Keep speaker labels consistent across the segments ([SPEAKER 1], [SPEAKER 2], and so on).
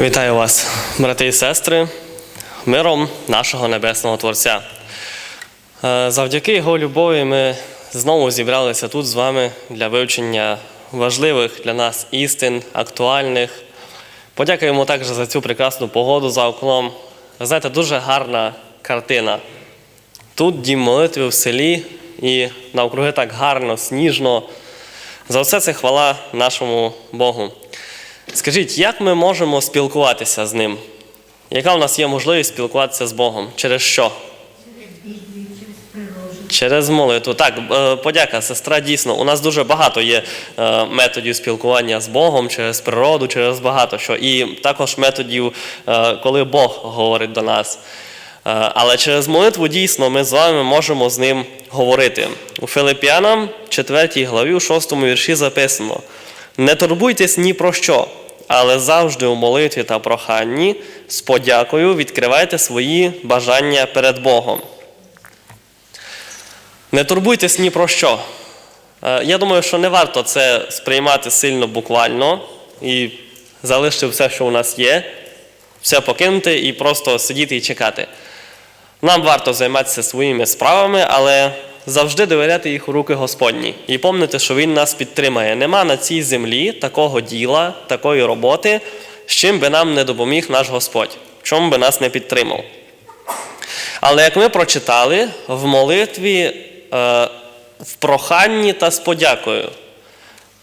[SPEAKER 1] Вітаю вас, брати і сестри, миром нашого Небесного Творця. Е, Завдяки Його любові ми знову зібралися тут з вами для вивчення важливих для нас істин, актуальних. Подякуємо також за цю прекрасну погоду за окном. Знаєте, дуже гарна картина. Тут дім молитви в селі і навкруги так гарно, сніжно. За все це хвала нашому Богу. Скажіть, як ми можемо спілкуватися з ним? Яка у нас є можливість спілкуватися з Богом? Через що? Через молитву. Так, е, подяка, сестра. Дійсно, у нас дуже багато є е, методів спілкування з Богом через природу, через багато що. І також методів, е, коли Бог говорить до нас. Але через молитву дійсно ми з вами можемо з ним говорити. У Филип'янам, 4 главі, у 6 вірші записано: не турбуйтесь ні про що, але завжди у молитві та проханні з подякою відкривайте свої бажання перед Богом. Не турбуйтесь ні про що. Е, Я думаю, що не варто це сприймати сильно буквально і залишити все, що у нас є, все покинути і просто сидіти і чекати. Нам варто займатися своїми справами, але завжди довіряти їх у руки Господні. І пам'ятати, що Він нас підтримає. Нема на цій землі такого діла, такої роботи, з чим би нам не допоміг наш Господь, в чому би нас не підтримав. Але як ми прочитали, в молитві, е, в проханні та з подякою.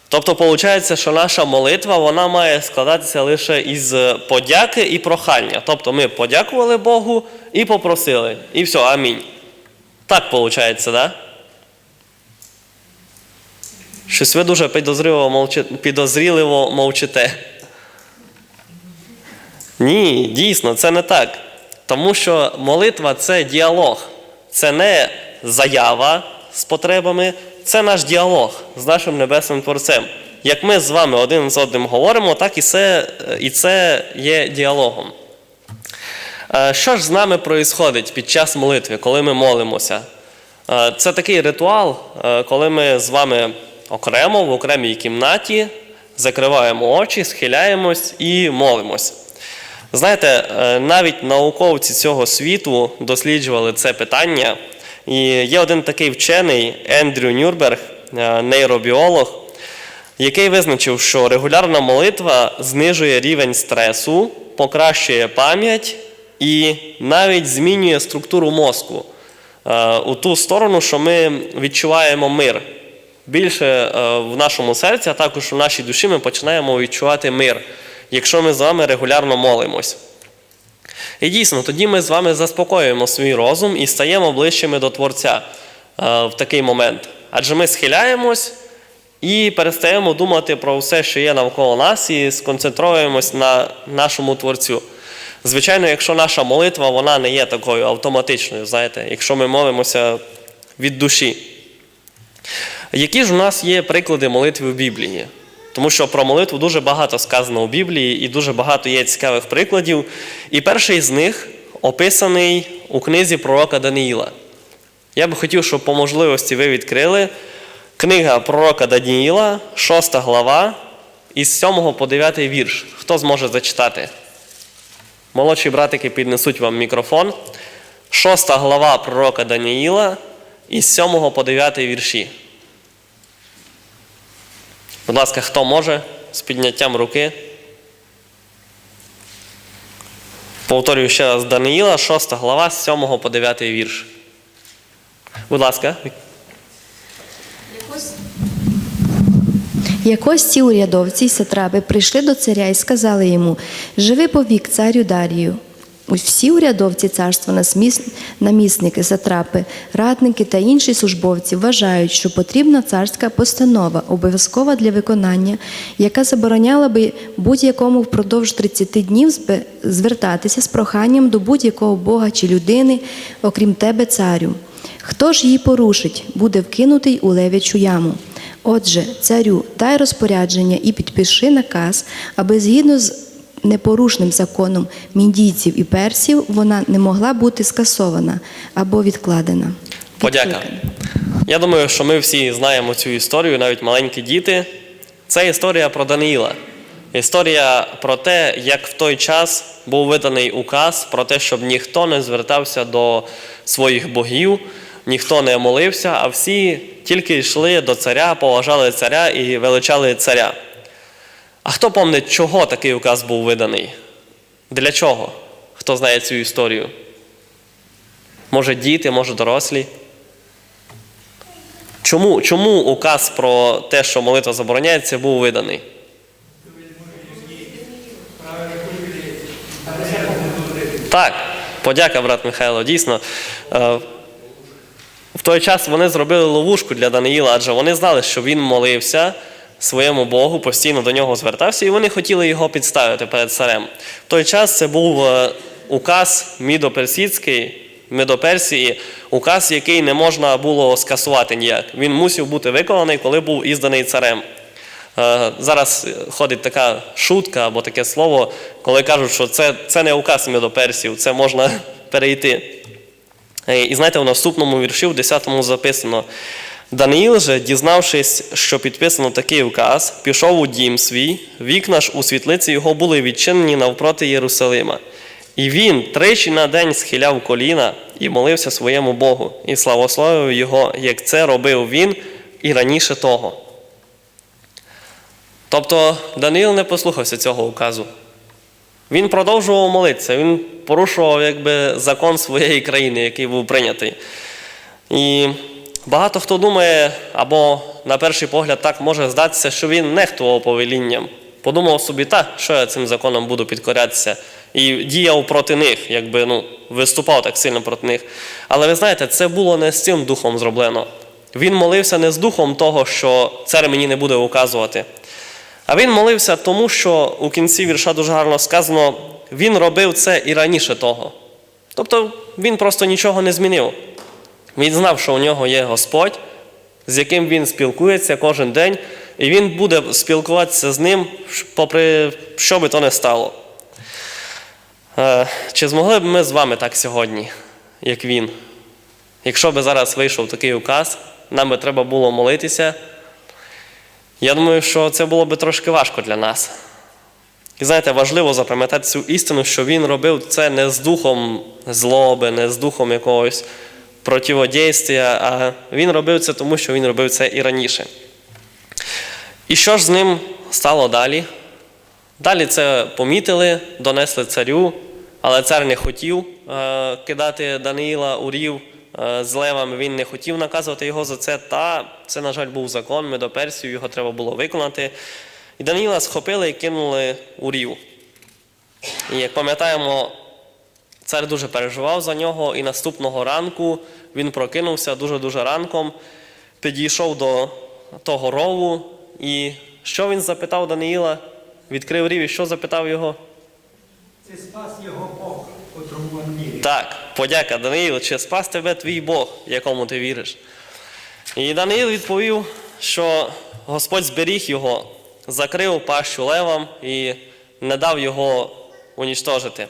[SPEAKER 1] Тобто, виходить, що наша молитва вона має складатися лише із подяки і прохання. Тобто ми подякували Богу і попросили. І все, амінь. Так виходить? Да? Щось ви дуже підозріливо, мовчи... підозріливо мовчите. Ні, дійсно, це не так. Тому що молитва це діалог, це не заява з потребами, це наш діалог з нашим небесним Творцем. Як ми з вами один з одним говоримо, так і це, і це є діалогом. Е, Що ж з нами відбувається під час молитви, коли ми молимося? Е, Це такий ритуал, е, коли ми з вами окремо в окремій кімнаті закриваємо очі, схиляємось і молимось. Знаєте, навіть науковці цього світу досліджували це питання. І є один такий вчений Ендрю Нюрберг, нейробіолог, який визначив, що регулярна молитва знижує рівень стресу, покращує пам'ять і навіть змінює структуру мозку е, у ту сторону, що ми відчуваємо мир. Більше е, в нашому серці, а також у нашій душі ми починаємо відчувати мир, якщо ми з вами регулярно молимось. І дійсно, тоді ми з вами заспокоюємо свій розум і стаємо ближчими до Творця е, в такий момент. Адже ми схиляємось і перестаємо думати про все, що є навколо нас, і сконцентруємось на нашому Творцю. Звичайно, якщо наша молитва вона не є такою автоматичною, знаєте, якщо ми молимося від душі. Які ж у нас є приклади молитви в Біблії? Тому що про молитву дуже багато сказано у Біблії і дуже багато є цікавих прикладів. І перший з них описаний у книзі пророка Даниїла. Я би хотів, щоб по можливості ви відкрили книга пророка Даниїла, 6 глава, із 7 по 9 вірш. Хто зможе зачитати? Молодші братики піднесуть вам мікрофон. 6 глава пророка Даниїла із 7 по 9 вірші. Будь ласка, хто може з підняттям руки? Повторюю ще раз Даниїла, 6 глава, з 7 по 9 вірш. Будь ласка.
[SPEAKER 2] Якось ці урядовці й сатрапи прийшли до царя і сказали йому: Живи повік, царю Дарію. Всі урядовці царства, намісники, сатрапи, радники та інші службовці вважають, що потрібна царська постанова, обов'язкова для виконання, яка забороняла би будь-якому впродовж 30 днів звертатися з проханням до будь-якого бога чи людини, окрім тебе, царю. Хто ж її порушить, буде вкинутий у левячу яму. Отже, царю, дай розпорядження і підпиши наказ, аби згідно з непорушним законом міндійців і персів вона не могла бути скасована або відкладена.
[SPEAKER 1] Подяка. Я думаю, що ми всі знаємо цю історію, навіть маленькі діти. Це історія про Даниїла, Історія про те, як в той час був виданий указ про те, щоб ніхто не звертався до своїх богів, ніхто не молився, а всі тільки йшли до царя, поважали царя і величали царя. А хто пам'ятає, чого такий указ був виданий? Для чого? Хто знає цю історію? Може діти, може дорослі? Чому, чому указ про те, що молитва забороняється, був виданий? Так, подяка, брат Михайло. Дійсно, е, той час вони зробили ловушку для Даниїла, адже вони знали, що він молився своєму Богу, постійно до нього звертався, і вони хотіли його підставити перед царем. В той час це був е, указ мідоперсидський, Медоперсії, указ, який не можна було скасувати ніяк. Він мусив бути виконаний, коли був ізданий царем. Е, Зараз ходить така шутка або таке слово, коли кажуть, що це, це не указ Медоперсів, це можна перейти. Е, І знаєте, в наступному вірші, в 10-му записано: Даниїл же, дізнавшись, що підписано такий указ, пішов у дім свій, вікна ж у світлиці його були відчинені навпроти Єрусалима. І він тричі на день схиляв коліна і молився своєму Богу, і славословив його, як це робив він і раніше того. Тобто Даниїл не послухався цього указу. Він продовжував молитися, він порушував якби, закон своєї країни, який був прийнятий. І багато хто думає, або на перший погляд так може здатися, що він нехтував повелінням. Подумав собі, та, що я цим законом буду підкорятися, і діяв проти них, якби ну, виступав так сильно проти них. Але ви знаєте, це було не з цим духом зроблено. Він молився не з духом того, що цар мені не буде указувати. А він молився тому, що у кінці вірша дуже гарно сказано, він робив це і раніше того. Тобто він просто нічого не змінив. Він знав, що у нього є Господь, з яким він спілкується кожен день, і він буде спілкуватися з ним, попри що би то не стало. Е, Чи змогли б ми з вами так сьогодні, як він? Якщо би зараз вийшов такий указ, нам би треба було молитися. Я думаю, що це було би трошки важко для нас. І знаєте, важливо запам'ятати цю істину, що він робив це не з духом злоби, не з духом якогось противодействия, а він робив це тому, що він робив це і раніше. І що ж з ним стало далі? Далі це помітили, донесли царю, але цар не хотів е, кидати Даниїла у рів е, з левами, він не хотів наказувати його за це. Та це, на жаль, був закон, ми до Персію, його треба було виконати. І Даниїла схопили і кинули у рів. І як пам'ятаємо, цар дуже переживав за нього, і наступного ранку він прокинувся дуже-дуже ранком, підійшов до того рову, і що він запитав Даниїла? Відкрив рів і що запитав його?
[SPEAKER 3] Це спас його Бог, котрому він вірить.
[SPEAKER 1] Так, подяка, Даниїл, чи спас тебе твій Бог, якому ти віриш? І Даниїл відповів, що Господь зберіг його, закрив пащу левам і не дав його унічтожити.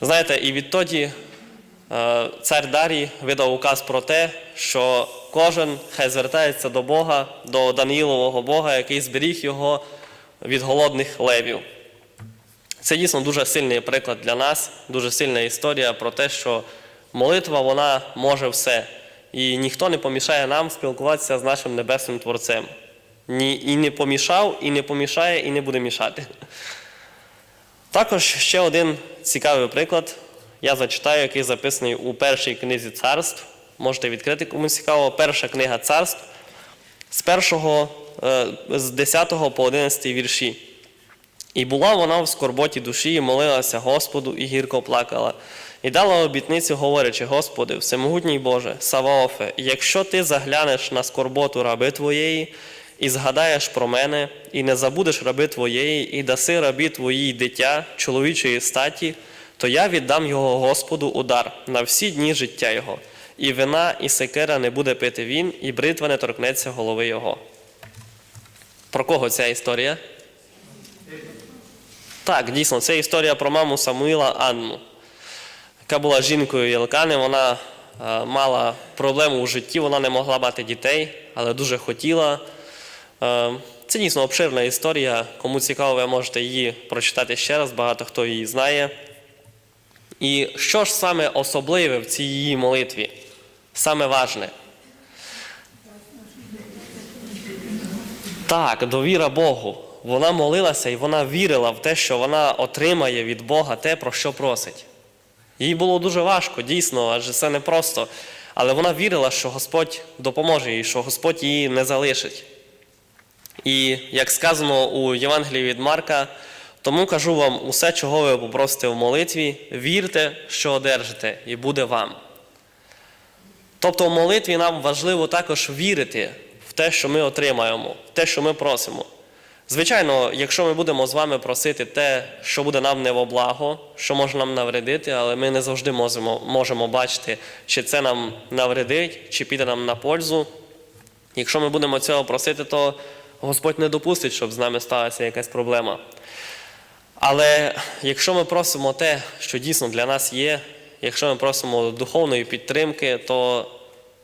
[SPEAKER 1] Знаєте, і відтоді е, цар Дарій видав указ про те, що кожен хай звертається до Бога, до Даниїлового Бога, який зберіг його від голодних левів. Це дійсно дуже сильний приклад для нас, дуже сильна історія про те, що молитва вона може все. І ніхто не помішає нам спілкуватися з нашим небесним Творцем. Ні, і не помішав, і не помішає, і не буде мішати. Також ще один цікавий приклад. Я зачитаю, який записаний у першій книзі царств. Можете відкрити, комусь цікаво. Перша книга царств з першого, е, з 10 по 11 вірші. І була вона в скорботі душі, і молилася Господу, і гірко плакала. І дала обітницю, говорячи: Господи, всемогутній Боже, Саваофе, якщо ти заглянеш на скорботу раби Твоєї, і згадаєш про мене, і не забудеш раби Твоєї, і даси рабі Твоїй дитя чоловічої статі, то я віддам його Господу удар на всі дні життя його, і вина, і секера не буде пити він, і бритва не торкнеться голови його. Про кого ця історія? Так, дійсно, це історія про маму Самуїла Анну, яка була жінкою Єлкани. Вона е, мала проблему у житті, вона не могла мати дітей, але дуже хотіла. Е, Це дійсно обширна історія. Кому цікаво, ви можете її прочитати ще раз, багато хто її знає. І що ж саме особливе в цій її молитві? Саме важне? Так, довіра Богу. Вона молилася і вона вірила в те, що вона отримає від Бога те, про що просить. Їй було дуже важко, дійсно, адже це непросто. Але вона вірила, що Господь допоможе їй, що Господь її не залишить. І як сказано у Євангелії від Марка, тому кажу вам усе, чого ви попросите в молитві, вірте, що одержите, і буде вам. Тобто в молитві нам важливо також вірити в те, що ми отримаємо, в те, що ми просимо. Звичайно, якщо ми будемо з вами просити те, що буде нам не во благо, що може нам навредити, але ми не завжди можемо, можемо бачити, чи це нам навредить, чи піде нам на пользу. Якщо ми будемо цього просити, то Господь не допустить, щоб з нами сталася якась проблема. Але якщо ми просимо те, що дійсно для нас є, якщо ми просимо духовної підтримки, то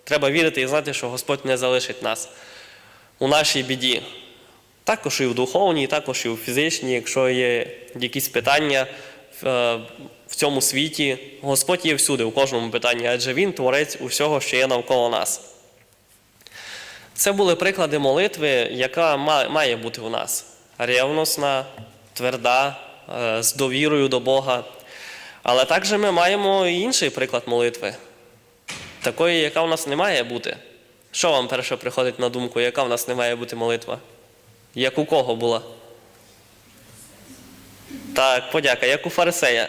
[SPEAKER 1] треба вірити і знати, що Господь не залишить нас у нашій біді. Також і в духовній, також і в фізичній, якщо є якісь питання е, в цьому світі, Господь є всюди, у кожному питанні, адже Він творець усього, що є навколо нас. Це були приклади молитви, яка має бути у нас. Ревностна, тверда, е, з довірою до Бога. Але також ми маємо інший приклад молитви, такої, яка у нас не має бути. Що вам перше приходить на думку, яка в нас не має бути молитва? Як у кого була? Так, подяка, як у фарисея.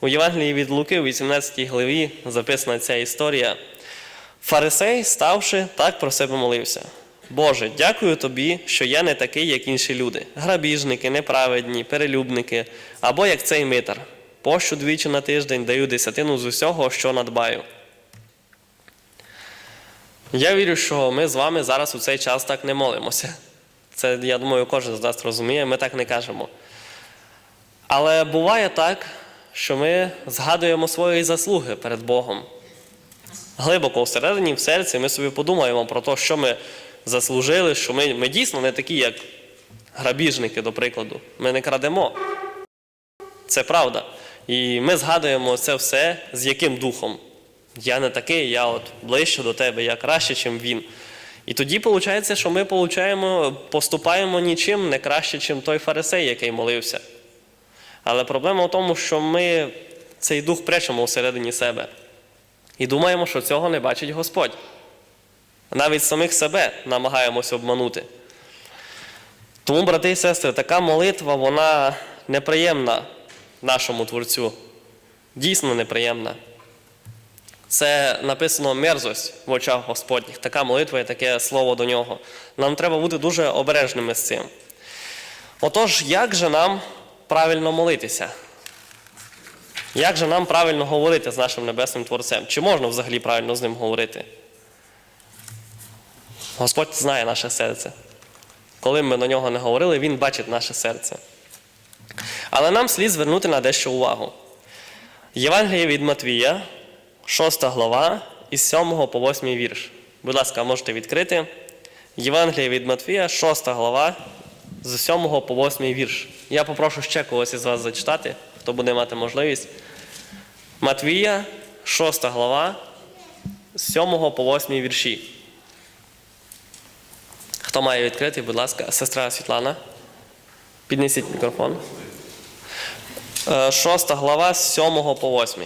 [SPEAKER 1] У Євангелії від Луки, у 18 главі, записана ця історія. Фарисей, ставши, так про себе молився. Боже, дякую тобі, що я не такий, як інші люди. Грабіжники, неправедні, перелюбники, або як цей митар. Пощу двічі на тиждень даю десятину з усього, що надбаю. Я вірю, що ми з вами зараз у цей час так не молимося. Це, я думаю, кожен з нас розуміє, ми так не кажемо. Але буває так, що ми згадуємо свої заслуги перед Богом. Глибоко всередині, в серці, ми собі подумаємо про те, що ми заслужили, що ми, ми дійсно не такі, як грабіжники, до прикладу. Ми не крадемо. Це правда. І ми згадуємо це все з яким духом. Я не такий, я от ближче до тебе, я краще, ніж він. І тоді виходить, що ми получаємо, поступаємо нічим не краще, ніж той фарисей, який молився. Але проблема в тому, що ми цей дух пречемо всередині себе. І думаємо, що цього не бачить Господь. Навіть самих себе намагаємося обманути. Тому, брати і сестри, така молитва, вона неприємна нашому Творцю. Дійсно неприємна. Це написано мерзость в очах Господніх. Така молитва і таке слово до нього. Нам треба бути дуже обережними з цим. Отож, як же нам правильно молитися? Як же нам правильно говорити з нашим небесним Творцем? Чи можна взагалі правильно з ним говорити? Господь знає наше серце. Коли ми до нього не говорили, Він бачить наше серце. Але нам слід звернути на дещо увагу. Євангеліє від Матвія, 6 глава, із 7 по 8 вірш. Будь ласка, можете відкрити. Євангеліє від Матвія, 6 глава, з 7 по 8 вірш. Я попрошу ще когось із вас зачитати, хто буде мати можливість. Матвія, 6 глава, з 7 по 8 вірші. Хто має відкрити, будь ласка, сестра Світлана. Піднесіть мікрофон. Е, Шоста глава з 7 по 8.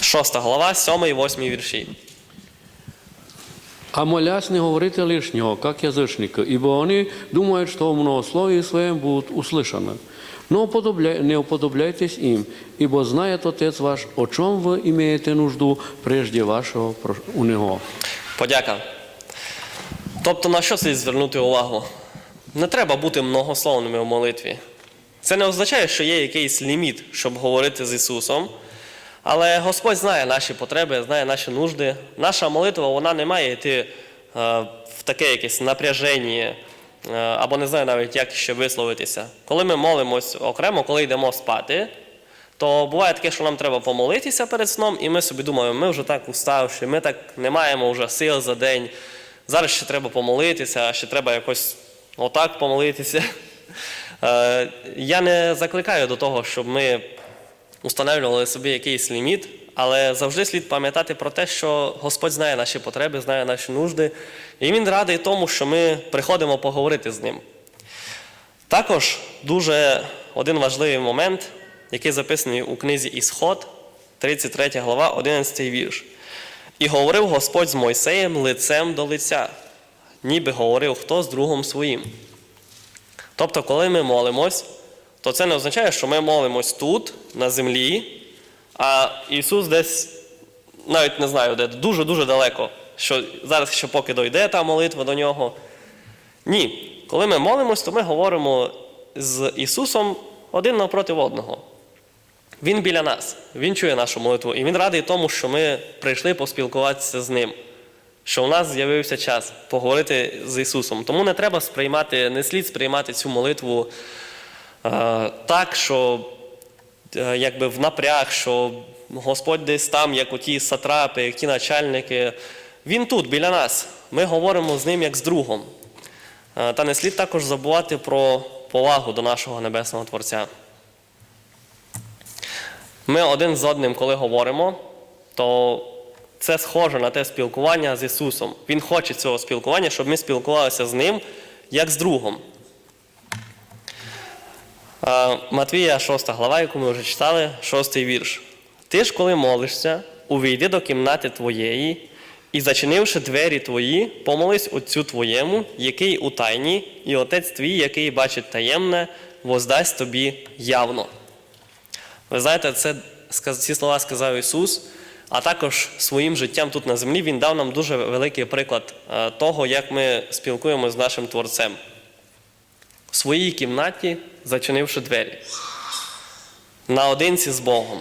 [SPEAKER 1] Шоста глава, 7 і 8 вірші
[SPEAKER 4] А молясь не говорите лишнего, как язычники, ибо они думают, что в многословии своем будут услышаны. Но уподобля- не уподобляйтесь им, ибо знает Отец ваш, о чем вы имеете нужду прежде вашего прош- у Него.
[SPEAKER 1] Подяка. Тобто на що слід звернути увагу? Не треба бути многословними у молитві. Це не означає, що є якийсь ліміт, щоб говорити з Ісусом. Але Господь знає наші потреби, знає наші нужди. Наша молитва вона не має йти е, в таке якесь напряження, е, або не знаю навіть, як ще висловитися. Коли ми молимось окремо, коли йдемо спати, то буває таке, що нам треба помолитися перед сном, і ми собі думаємо, ми вже так уставші, ми так не маємо вже сил за день. Зараз ще треба помолитися, ще треба якось отак помолитися. Е, Я не закликаю до того, щоб ми установлювали собі якийсь ліміт, але завжди слід пам'ятати про те, що Господь знає наші потреби, знає наші нужди, і Він радий тому, що ми приходимо поговорити з ним. Також дуже один важливий момент, який записаний у книзі Ісход, 33 глава, 11 вірш. І говорив Господь з Мойсеєм лицем до лиця, ніби говорив хто з другом своїм. Тобто, коли ми молимось, то це не означає, що ми молимось тут, на землі, а Ісус десь, навіть не знаю, де дуже-дуже далеко, що зараз ще поки дойде та молитва до нього. Ні. Коли ми молимось, то ми говоримо з Ісусом один навпроти одного. Він біля нас, Він чує нашу молитву, і Він радий тому, що ми прийшли поспілкуватися з Ним, що у нас з'явився час поговорити з Ісусом. Тому не треба сприймати, не слід сприймати цю молитву так, що е, якби в напряг, що Господь десь там, як оті сатрапи, як ті начальники. Він тут, біля нас. Ми говоримо з ним як з другом. Е, Та не слід також забувати про повагу до нашого Небесного Творця. Ми один з одним, коли говоримо, то це схоже на те спілкування з Ісусом. Він хоче цього спілкування, щоб ми спілкувалися з Ним як з другом. Матвія 6 глава, яку ми вже читали, 6 вірш. Ти ж, коли молишся, увійди до кімнати твоєї і, зачинивши двері твої, помолись Отцю твоєму, який у тайні, і Отець твій, який бачить таємне, воздасть тобі явно. Ви знаєте, це, ці слова сказав Ісус, а також своїм життям тут на землі Він дав нам дуже великий приклад е, того, як ми спілкуємося з нашим Творцем. В своїй кімнаті, зачинивши двері, наодинці з Богом.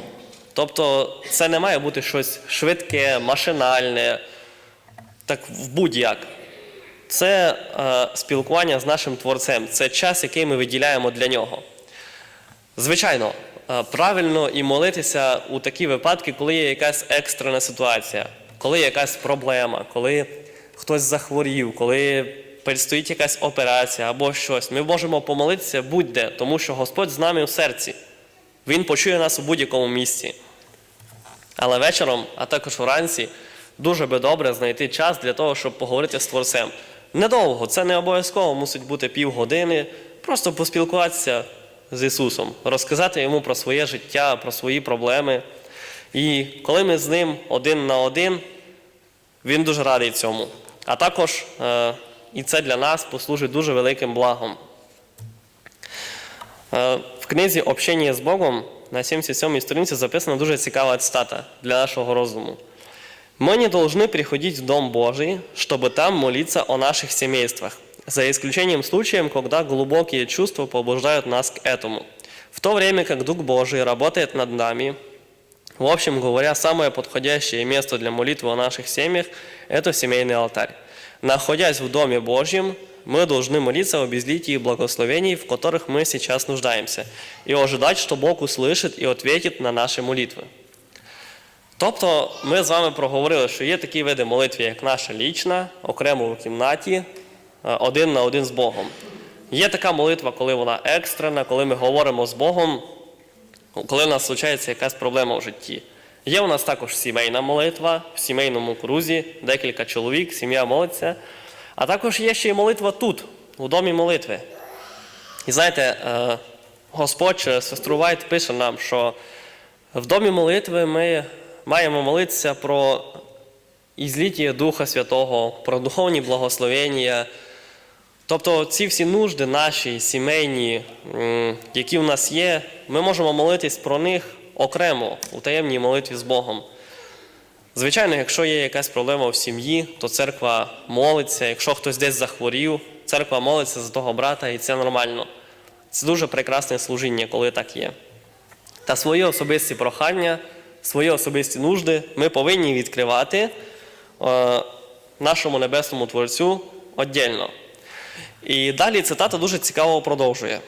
[SPEAKER 1] Тобто це не має бути щось швидке, машинальне, так в будь-як. Це е, спілкування з нашим Творцем, це час, який ми виділяємо для нього. Звичайно, е, правильно і молитися у такі випадки, коли є якась екстрена ситуація, коли є якась проблема, коли хтось захворів, коли предстоїть якась операція або щось. Ми можемо помолитися будь-де, тому що Господь з нами у серці. Він почує нас у будь-якому місці. Але вечором, а також вранці, дуже би добре знайти час для того, щоб поговорити з Творцем. Недовго, це не обов'язково мусить бути півгодини, просто поспілкуватися з Ісусом, розказати йому про своє життя, про свої проблеми. І коли ми з ним один на один, він дуже радий цьому. А також е, і це для нас послужить дуже великим благом. Е, В книзі Общення з Богом на 77 сторінці записана дуже цікава цитата для нашого розуму. Мы не должны приходить в Дом Божий, чтобы там молиться о наших семействах, за исключением случаев, когда глубокие чувства побуждают нас к этому. В то время как Дух Божий работает над нами, в общем говоря, самое подходящее место для молитвы о наших семьях – это семейный алтарь. Находясь в Доме Божьем, мы должны молиться о безлитии благословений, в которых мы сейчас нуждаемся, и ожидать, что Бог услышит и ответит на наши молитвы. Тобто ми з вами проговорили, що є такі види молитви, як наша лічна, окремо у кімнаті, е, один на один з Богом. Є така молитва, коли вона екстрена, коли ми говоримо з Богом, коли у нас случається якась проблема в житті. Є у нас також сімейна молитва в сімейному крузі, декілька чоловік, сім'я молиться. А також є ще й молитва тут, у домі молитви. І знаєте, е, Господь сестру Вайт пише нам, що в домі молитви ми маємо молитися про ізліття Духа Святого, про духовні благословення. Тобто ці всі нужди наші, сімейні, які в нас є, ми можемо молитись про них окремо у таємній молитві з Богом. Звичайно, якщо є якась проблема в сім'ї, то церква молиться. Якщо хтось десь захворів, церква молиться за того брата, і це нормально. Це дуже прекрасне служіння, коли так є. Та свої особисті прохання, свої особисті нужди ми повинні відкривати е, нашому небесному Творцю віддільно. І далі цитата дуже цікаво продовжує.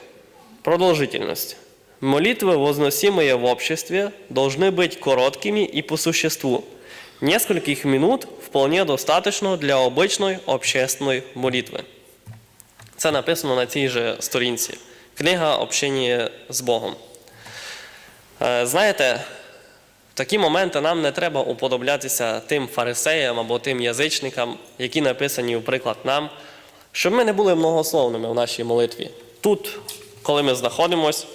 [SPEAKER 1] Продовжительність. Молитвы, возносимые в обществе, должны быть короткими и по существу. Нескольких минут вполне достаточно для обычной общественной молитви. Це написано на цій же сторінці. Книга «Общення з Богом. Е, Знаєте, в такі моменти нам не треба уподоблятися тим фарисеям або тим язичникам, які написані, у приклад нам, щоб ми не були многословними в нашій молитві. Тут, коли ми знаходимося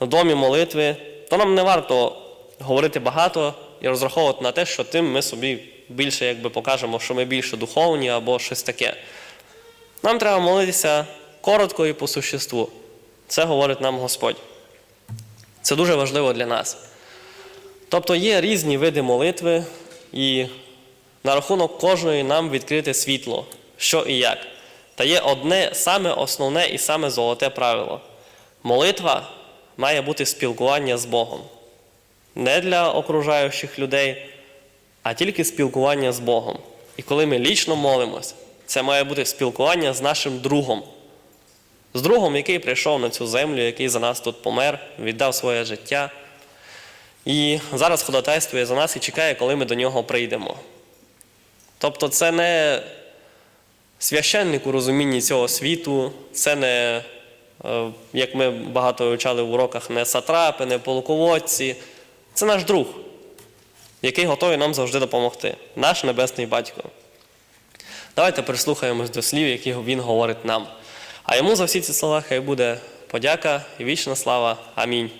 [SPEAKER 1] в домі молитви, то нам не варто говорити багато і розраховувати на те, що тим ми собі більше якби покажемо, що ми більше духовні або щось таке. Нам треба молитися коротко і по существу. Це говорить нам Господь. Це дуже важливо для нас. Тобто є різні види молитви, і на рахунок кожної нам відкрите світло, що і як. Та є одне саме основне і саме золоте правило. Молитва має бути спілкування з Богом. Не для окружаючих людей, а тільки спілкування з Богом. І коли ми лічно молимось, це має бути спілкування з нашим другом. З другом, який прийшов на цю землю, який за нас тут помер, віддав своє життя. І зараз ходатайствує за нас і чекає, коли ми до нього прийдемо. Тобто, це не священник у розумінні цього світу, це не, як ми багато вивчали в уроках, не сатрапи, не полководці. Це наш друг, який готовий нам завжди допомогти, наш небесний батько. Давайте прислухаємось до слів, які він говорить нам. А йому за всі ці слова хай буде подяка і вічна слава. Амінь.